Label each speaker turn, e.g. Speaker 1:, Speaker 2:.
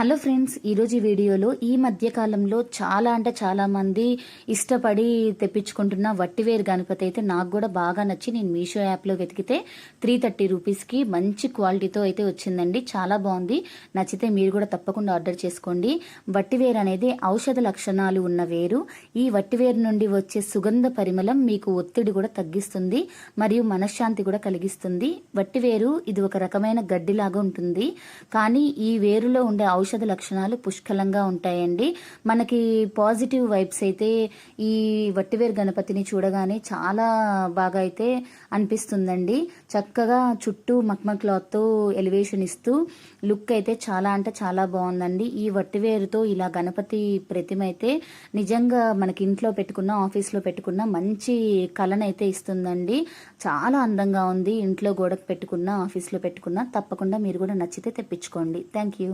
Speaker 1: Hello friends ఈరోజు వీడియోలో ఈ మధ్య కాలంలో చాలా అంటే చాలామంది ఇష్టపడి తెప్పించుకుంటున్న వట్టివేరు గణపతి అయితే నాకు కూడా బాగా నచ్చి నేను మీషో యాప్లో వెతికితే త్రీ థర్టీ రూపీస్కి మంచి క్వాలిటీతో అయితే వచ్చిందండి. చాలా బాగుంది. నచ్చితే మీరు కూడా తప్పకుండా ఆర్డర్ చేసుకోండి. వట్టివేరు అనేది ఔషధ లక్షణాలు ఉన్న వేరు. ఈ వట్టివేరు నుండి వచ్చే సుగంధ పరిమళం మీకు ఒత్తిడి కూడా తగ్గిస్తుంది మరియు మనశ్శాంతి కూడా కలిగిస్తుంది. వట్టివేరు ఇది ఒక రకమైన గడ్డిలాగా ఉంటుంది. కానీ ఈ వేరులో ఉండే ఔషధ లక్షణాలు పుష్కలంగా ఉంటాయండి. మనకి పాజిటివ్ వైబ్స్ అయితే ఈ వట్టివేరు గణపతిని చూడగానే చాలా బాగా అయితే అనిపిస్తుందండి. చక్కగా చుట్టూ మక్మ క్లాత్తో ఎలివేషన్ ఇస్తూ లుక్ అయితే చాలా అంటే చాలా బాగుందండి. ఈ వట్టివేరుతో ఇలా గణపతి ప్రతిమ అయితే నిజంగా మనకి ఇంట్లో పెట్టుకున్న ఆఫీస్లో పెట్టుకున్న మంచి కళనైతే ఇస్తుందండి. చాలా అందంగా ఉంది. ఇంట్లో గోడకు పెట్టుకున్న ఆఫీస్లో పెట్టుకున్న తప్పకుండా మీరు కూడా నచ్చితే తెప్పించుకోండి. Thank you.